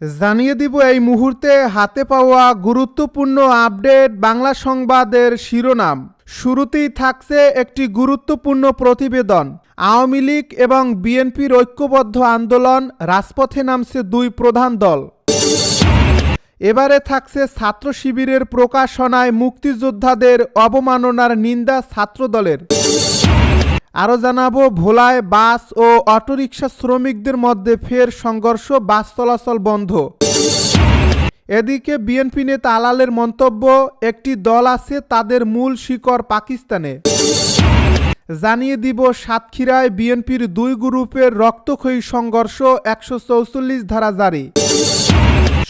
জানিয়ে দিব এই মুহূর্তে হাতে পাওয়া গুরুত্বপূর্ণ আপডেট বাংলা সংবাদের শিরোনাম। শুরুতেই থাকছে একটি গুরুত্বপূর্ণ প্রতিবেদন। আওয়ামী লীগ এবং বিএনপির ঐক্যবদ্ধ আন্দোলন রাজপথে নামছে দুই প্রধান দল। এবারে থাকছে ছাত্র শিবিরের প্রকাশনায় মুক্তিযোদ্ধাদের অবমাননার নিন্দা ছাত্রদলের। আরও জানাব, ভোলায় বাস ও অটোরিকশা শ্রমিকদের মধ্যে ফের সংঘর্ষ, বাস চলাচল বন্ধ। এদিকে বিএনপি নেতা আলালের মন্তব্য, একটি দল আছে তাদের মূল শিকড় পাকিস্তানে। জানিয়ে দিব, সাতক্ষীরায় বিএনপির দুই গ্রুপের রক্তক্ষয়ী সংঘর্ষ, একশো ধারা জারি।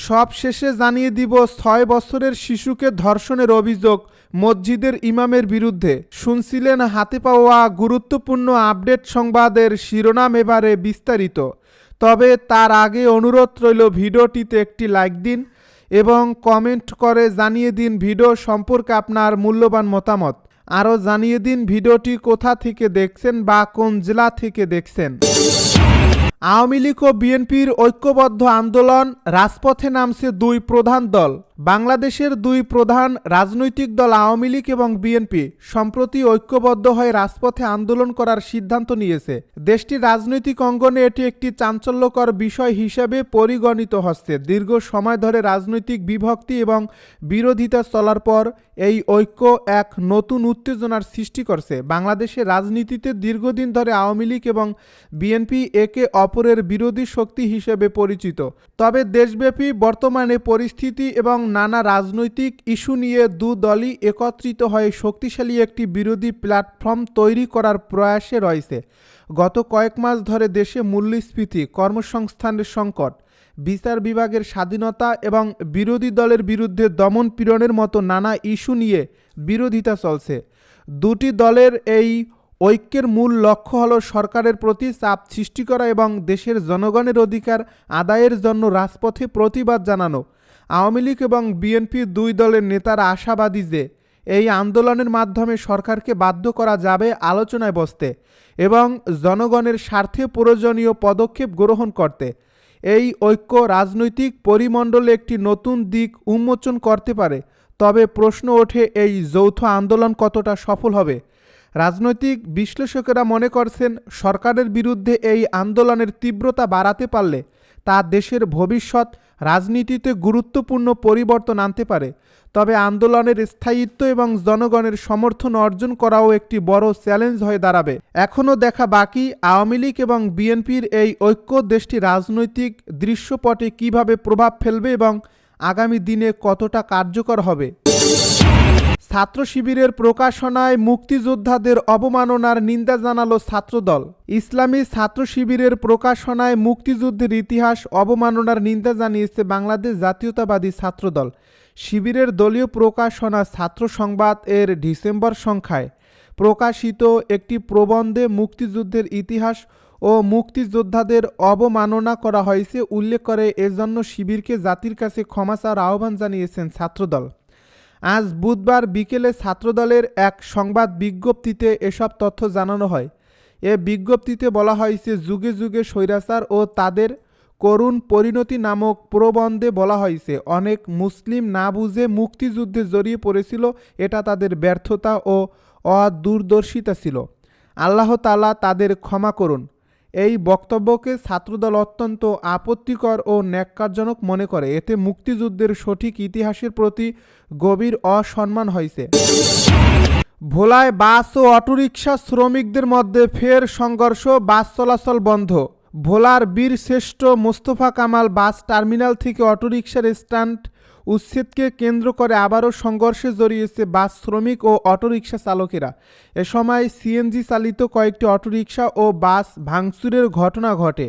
সব শেষে জানিয়ে দিব, ছয় বছরের শিশুকে ধর্ষণের অভিযোগ মসজিদের ইমামের বিরুদ্ধে। শুনছিলেন হাতে পাওয়া গুরুত্বপূর্ণ আপডেট সংবাদের শিরোনাম এবারে বিস্তারিত। তবে তার আগে অনুরোধ রইল ভিডিওটিতে একটি লাইক দিন এবং কমেন্ট করে জানিয়ে দিন ভিডিও সম্পর্কে আপনার মূল্যবান মতামত। আরও জানিয়ে দিন ভিডিওটি কোথা থেকে দেখছেন বা কোন জেলা থেকে দেখছেন। আওয়ামী লীগ ও বিএনপির ঐক্যবদ্ধ আন্দোলন রাজপথে নামছে দুই প্রধান দল। বাংলাদেশের দুই প্রধান রাজনৈতিক দল আওয়ামী লীগ এবং বিএনপি সম্প্রতি ঐক্যবদ্ধ হয়ে রাজপথে আন্দোলন করার সিদ্ধান্ত নিয়েছে। দেশটির রাজনৈতিক অঙ্গনে এটি একটি চাঞ্চল্যকর বিষয় হিসেবে পরিগণিত হচ্ছে। দীর্ঘ সময় ধরে রাজনৈতিক বিভক্তি এবং বিরোধিতা চলার পর এই ঐক্য এক নতুন উত্তেজনার সৃষ্টি করছে। বাংলাদেশের রাজনীতিতে দীর্ঘদিন ধরে আওয়ামী লীগ এবং বিএনপি একে অপরের বিরোধী শক্তি হিসেবে পরিচিত। তবে দেশব্যাপী বর্তমানে পরিস্থিতি এবং নানা রাজনৈতিক ইস্যু নিয়ে দু দলই একত্রিত হয়ে শক্তিশালী একটি বিরোধী প্ল্যাটফর্ম তৈরি করার প্রয়াসে রয়েছে। গত কয়েক মাস ধরে দেশে মূল্যস্ফীতি, কর্মসংস্থানের সংকট, বিচার বিভাগের স্বাধীনতা এবং বিরোধী দলের বিরুদ্ধে দমন পীড়নের মতো নানা ইস্যু নিয়ে বিরোধিতা চলছে। দুটি দলের এই ঐক্যের মূল লক্ষ্য হল সরকারের প্রতি চাপ সৃষ্টি করা এবং দেশের জনগণের অধিকার আদায়ের জন্য রাজপথে প্রতিবাদ জানানো। আওয়ামী লীগ এবং বিএনপি দুই দলের নেতারা আশাবাদী যে এই আন্দোলনের মাধ্যমে সরকারকে বাধ্য করা যাবে আলোচনায় বসতে এবং জনগণের স্বার্থে প্রয়োজনীয় পদক্ষেপ গ্রহণ করতে। এই ঐক্য রাজনৈতিক পরিমণ্ডলে একটি নতুন দিক উন্মোচন করতে পারে, তবে প্রশ্ন ওঠে এই যৌথ আন্দোলন কতটা সফল হবে? রাজনৈতিক বিশ্লেষকেরা মনে করছেন, সরকারের বিরুদ্ধে এই আন্দোলনের তীব্রতা বাড়াতে পারলে তা দেশের ভবিষ্যৎ রাজনীতিতে গুরুত্বপূর্ণ পরিবর্তন আনতে পারে। তবে আন্দোলনের স্থায়িত্ব এবং জনগণের সমর্থন অর্জন করাও একটি বড় চ্যালেঞ্জ হয়ে দাঁড়াবে। এখনও দেখা বাকি আওয়ামী লীগ এবং বিএনপির এই ঐক্য দেশটি রাজনৈতিক দৃশ্যপটে কীভাবে প্রভাব ফেলবে এবং আগামী দিনে কতটা কার্যকর হবে। ছাত্র শিবিরের প্রকাশনায় মুক্তিযোদ্ধাদের অবমাননার নিন্দা জানালো ছাত্রদল। ইসলামী ছাত্র শিবিরের প্রকাশনায় মুক্তিযুদ্ধের ইতিহাস অবমাননার নিন্দা জানিয়েছে বাংলাদেশ জাতীয়তাবাদী ছাত্রদল। শিবিরের দলীয় প্রকাশনা ছাত্র সংবাদ এর ডিসেম্বর সংখ্যায়। প্রকাশিত একটি প্রবন্ধে মুক্তিযুদ্ধের ইতিহাস ও মুক্তিযোদ্ধাদের অবমাননা করা হয়েছে উল্লেখ করে, এজন্য শিবিরকে জাতির কাছে ক্ষমা আহ্বান জানিয়েছেন ছাত্রদল। আজ বুধবার বিকেলে ছাত্রদলের এক সংবাদ বিজ্ঞপ্তিতে এসব তথ্য জানানো হয়। এ বিজ্ঞপ্তিতে বলা হয়েছে, যুগে যুগে স্বৈরাচার ও তাদের করুণ পরিণতি নামক প্রবন্ধে বলা হয়েছে, অনেক মুসলিম না বুঝে মুক্তিযুদ্ধে জড়িয়ে পড়েছিল, এটা তাদের ব্যর্থতা ও অদূরদর্শিতা ছিল। আল্লাহ তালা তাদের ক্ষমা করুন। এই বক্তব্যকে ছাত্রদল অত্যন্ত আপত্তিকর ও ন্যাক্কারজনক মনে করে। এতে মুক্তিযুদ্ধের সঠিক ইতিহাসের প্রতি গভীর অসম্মান হয়েছে ভোলায় বাস ও অটোরিকশা শ্রমিকদের মধ্যে ফের সংঘর্ষ, বাস চলাচল বন্ধ। ভোলার বীরশ্রেষ্ঠ মোস্তফা কামাল বাস টার্মিনাল থেকে অটোরিকশার স্ট্যান্ড উচ্ছেদকে কেন্দ্র করে আবারও সংঘর্ষে জড়িয়েছে বাস শ্রমিক ও অটোরিকশা চালকেরা। এ সময় সিএনজি চালিত কয়েকটি অটোরিকশা ও বাস ভাঙচুরের ঘটনা ঘটে।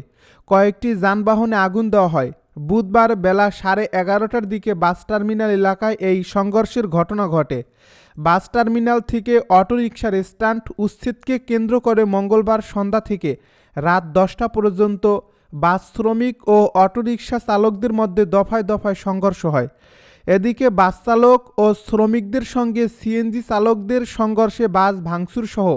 কয়েকটি যানবাহনে আগুন দেওয়া হয়। বুধবার বেলা সাড়ে এগারোটার দিকে বাস টার্মিনাল এলাকায় এই সংঘর্ষের ঘটনা ঘটে। বাস টার্মিনাল থেকে অটোরিকশার স্ট্যান্ড উচ্ছেদকে কেন্দ্র করে মঙ্গলবার সন্ধ্যা থেকে রাত দশটা পর্যন্ত বাস শ্রমিক ও অটোরিকশা চালকদের মধ্যে দফায় দফায় সংঘর্ষ হয়। এদিকে বাস চালক ও শ্রমিকদের সঙ্গে সিএনজি চালকদের সংঘর্ষে বাস ভাঙচুর সহ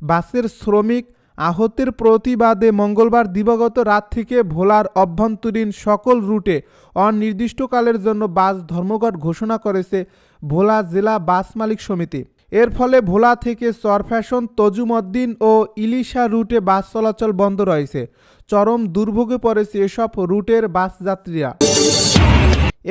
বাসের শ্রমিক আহতের প্রতিবাদে মঙ্গলবার দিবাগত রাত থেকে ভোলার অভ্যন্তরীণ সকল রুটে অনির্দিষ্টকালের জন্য বাস ধর্মঘট ঘোষণা করেছে ভোলা জেলা বাস মালিক সমিতি। এর ফলে ভোলা থেকে চরফ্যাশন তজুমদ্দিন ও ইলিশা রুটে বাস চলাচল বন্ধ রয়েছে। চরম দুর্ভোগে পড়েছে এসব রুটের বাস যাত্রীরা।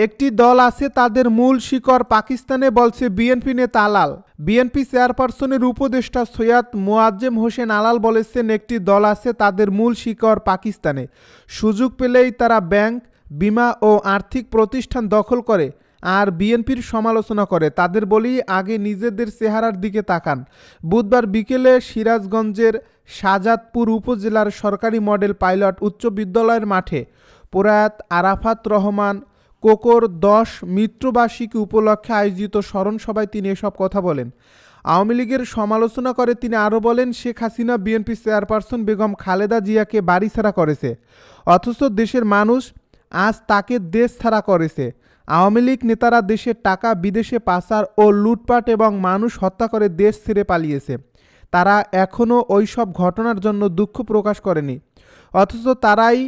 একটি দল আছে তাদের মূল শিকড় পাকিস্তানে, বলছে বিএনপি নেতা আলাল বিএনপি চেয়ারপারসনের উপদেষ্টা সৈয়দ মোয়াজ্জেম হোসেন আলাল বলেছেন, একটি দল আছে তাদের মূল শিকড় পাকিস্তানে। সুযোগ পেলেই তারা ব্যাংক, বিমা ও আর্থিক প্রতিষ্ঠান দখল করে। আর বিএনপির সমালোচনা করে। তাদের বলি আগে নিজেদের চেহারার দিকে তাকান। বুধবার বিকেলে সিরাজগঞ্জের শাজাদপুর উপজেলার সরকারি মডেল পাইলট উচ্চ বিদ্যালয়ের মাঠে প্রয়াত আরাফাত রহমান কোকর দশ মিত্রবার্ষিকী উপলক্ষে আয়োজিত স্মরণ সভায় তিনি এসব কথা বলেন। আওয়ামী লীগের সমালোচনা করে তিনি আরও বলেন, শেখ হাসিনা বিএনপি চেয়ারপারসন বেগম খালেদা জিয়াকে বাড়ি ছাড়া করেছে। অথচ দেশের মানুষ আজ তাকে দেশ ছাড়া করেছে। আওয়ামী লীগ নেতারা দেশের টাকা বিদেশে পাচার ও লুটপাট এবং মানুষ হত্যা করে দেশ ছেড়ে পালিয়েছে। তারা এখনও ওই সব ঘটনার জন্য দুঃখ প্রকাশ করেনি। অথচ তারাই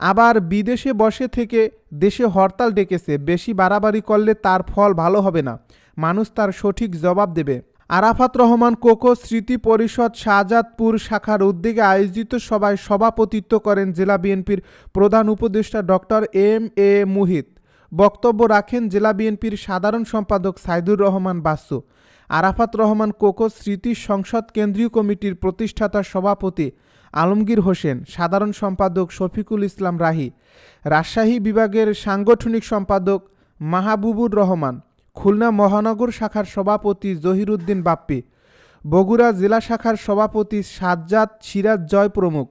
আবার বিদেশে বসে থেকে দেশে হরতাল ডেকেছে। বেশি বাড়াবাড়ি করলে তার ফল ভালো হবে না। মানুষ তার সঠিক জবাব দেবে। আরাফাত রহমান কোকো স্মৃতি পরিষদ শাহজাদপুর শাখার উদ্যোগে আয়োজিত সভায় সভাপতিত্ব করেন জেলা বিএনপির প্রধান উপদেষ্টা ডক্টর এম এ মুহিত। বক্তব্য রাখেন জেলা বিএনপির সাধারণ সম্পাদক সাইদুর রহমান বাসু। আরাফাত রহমান কোকো স্মৃতি সংসদ কেন্দ্রীয় কমিটির প্রতিষ্ঠাতা সভাপতি আলমগীর হোসেন, সাধারণ সম্পাদক শফিকুল ইসলাম রাহি, রাজশাহী বিভাগের সাংগঠনিক সম্পাদক মাহাবুবুর রহমান, খুলনা মহানগর শাখার সভাপতি জহিরুদ্দিন বাপ্পি, বগুড়া জেলা শাখার সভাপতি সাজ্জাদ সিরাজ জয় প্রমুখ।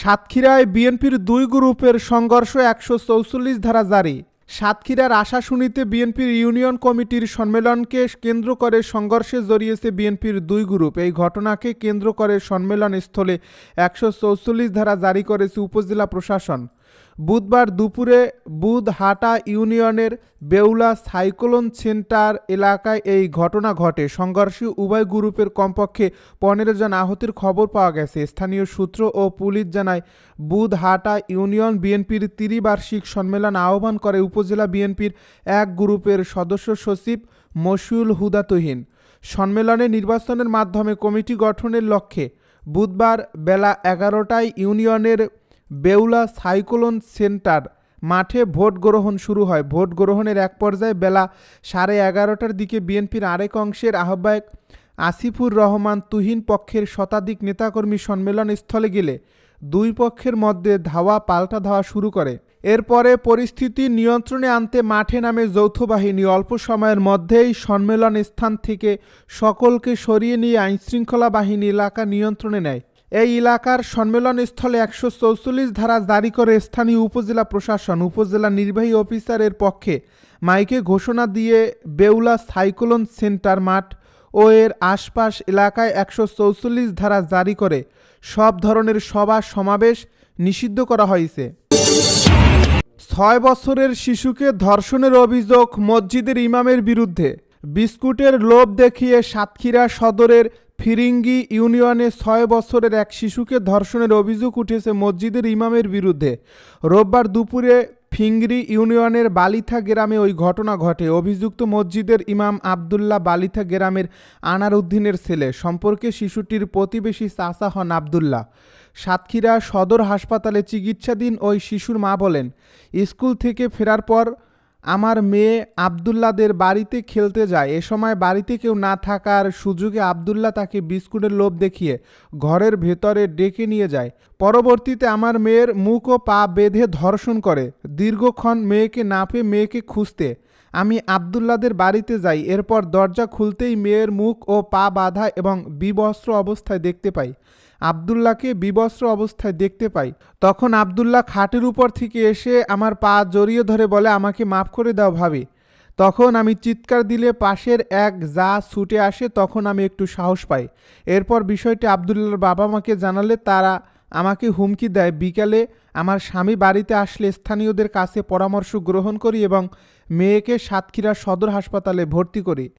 সাতক্ষীরায় বিএনপির দুই গ্রুপের সংঘর্ষ একশো চৌচল্লিশ ধারা জারি। সাতক্ষীরার আশা শুনিতে বিএনপির ইউনিয়ন কমিটির সম্মেলনকে কেন্দ্র করে সংঘর্ষে জড়িয়েছে বিএনপির দুই গ্রুপ। এই ঘটনাকে কেন্দ্র করে সম্মেলন স্থলে একশো চৌচল্লিশ ধারা জারি করেছে উপজেলা প্রশাসন। বুধবার দুপুরে বুধহাটা ইউনিয়নের বেউলা সাইক্লোন সেন্টার এলাকায় এই ঘটনা ঘটে। সংঘর্ষে উভয় গ্রুপের কমপক্ষে পনেরো জন আহতের খবর পাওয়া গেছে। স্থানীয় সূত্র ও পুলিশ জানায়, বুধহাটা ইউনিয়ন বিএনপির ত্রিবার্ষিক সম্মেলন আহ্বান করে উপজেলা বিএনপির এক গ্রুপের সদস্য সচিব মশিউল হুদা তুহিন সম্মেলনে নির্বাচনের মাধ্যমে কমিটি গঠনের লক্ষ্যে বুধবার বেলা এগারোটায় ইউনিয়নের বেউলা সাইক্লোন সেন্টার। মাঠে ভোট গ্রহণ শুরু হয়। ভোট গ্রহণের এক পর্যায়ে বেলা সাড়ে এগারোটার দিকে বিএনপির আরেক অংশের আহ্বায়ক আসিফুর রহমান তুহিন পক্ষের শতাধিক নেতাকর্মী সম্মেলন স্থলে গেলে দুই পক্ষের মধ্যে ধাওয়া পাল্টা ধাওয়া শুরু করে। এরপরে পরিস্থিতি নিয়ন্ত্রণে আনতে মাঠে নামে যৌথ বাহিনী অল্প সময়ের মধ্যেই সম্মেলন স্থান থেকে সকলকে সরিয়ে নিয়ে আইনশৃঙ্খলা বাহিনী এলাকা নিয়ন্ত্রণে নেয়। এই এলাকার সম্মেলনস্থলে একশো চৌচল্লিশ ধারা জারি করে স্থানীয় উপজেলা প্রশাসন, উপজেলা নির্বাহী অফিসারের পক্ষে মাইকে ঘোষণা দিয়ে বেউলা সাইক্লোন সেন্টার মাঠ ও এর আশপাশ এলাকায় একশো চৌচল্লিশ ধারা জারি করে সব ধরনের সভা সমাবেশ নিষিদ্ধ করা হয়েছে। ছয় বছরের শিশুকে ধর্ষণের অভিযোগ মসজিদের ইমামের বিরুদ্ধে। বিস্কুটের লোভ দেখিয়ে সাতক্ষীরা সদরের ফিরিঙ্গি ইউনিয়নে ছয় বছরের এক শিশুকে ধর্ষণের অভিযোগ উঠেছে মসজিদের ইমামের বিরুদ্ধে। রোববার দুপুরে ফিংরি ইউনিয়নের বালিথা গ্রামে ওই ঘটনা ঘটে। অভিযুক্ত মসজিদের ইমাম আবদুল্লাহ বালিথা গ্রামের আনার উদ্দিনের ছেলে। সম্পর্কে শিশুটির প্রতিবেশী চাচা হন আবদুল্লাহ। সাতক্ষীরা সদর হাসপাতালে চিকিৎসাধীন ওই শিশুর মা বলেন, স্কুল থেকে ফেরার পর আমার মেয়ে আবদুল্লাদের বাড়িতে খেলতে যায়। এ সময় বাড়িতে কেউ না থাকার সুযোগে আবদুল্লাহ তাকে বিস্কুটের লোভ দেখিয়ে ঘরের ভেতরে ডেকে নিয়ে যায়। পরবর্তীতে আমার মেয়ের মুখ ও পা বেঁধে ধর্ষণ করে। দীর্ঘক্ষণ মেয়েকে না পেয়ে মেয়েকে খুঁজতে আমি আবদুল্লাদের বাড়িতে যাই। এরপর দরজা খুলতেই মেয়ের মুখ ও পা বাঁধা এবং বিবস্ত্র অবস্থায় দেখতে পাই। আবদুল্লাহকে বিবস্ত্র অবস্থায় দেখতে পাই। তখন আবদুল্লাহ খাটের উপর থেকে এসে আমার পা জড়িয়ে ধরে বলে, আমাকে মাফ করে দাও ভাবি। তখন আমি চিৎকার দিলে পাশের এক যা ছুটে আসে, তখন আমি একটু সাহস পাই। এরপর বিষয়টি আবদুল্লাহর বাবা মাকে জানালে, তারা আমাকে হুমকি দেয়। বিকালে আমার স্বামী বাড়িতে আসলে স্থানীয়দের কাছে পরামর্শ গ্রহণ করি এবং মেয়েকে সাতক্ষীরা সদর হাসপাতালে ভর্তি করি।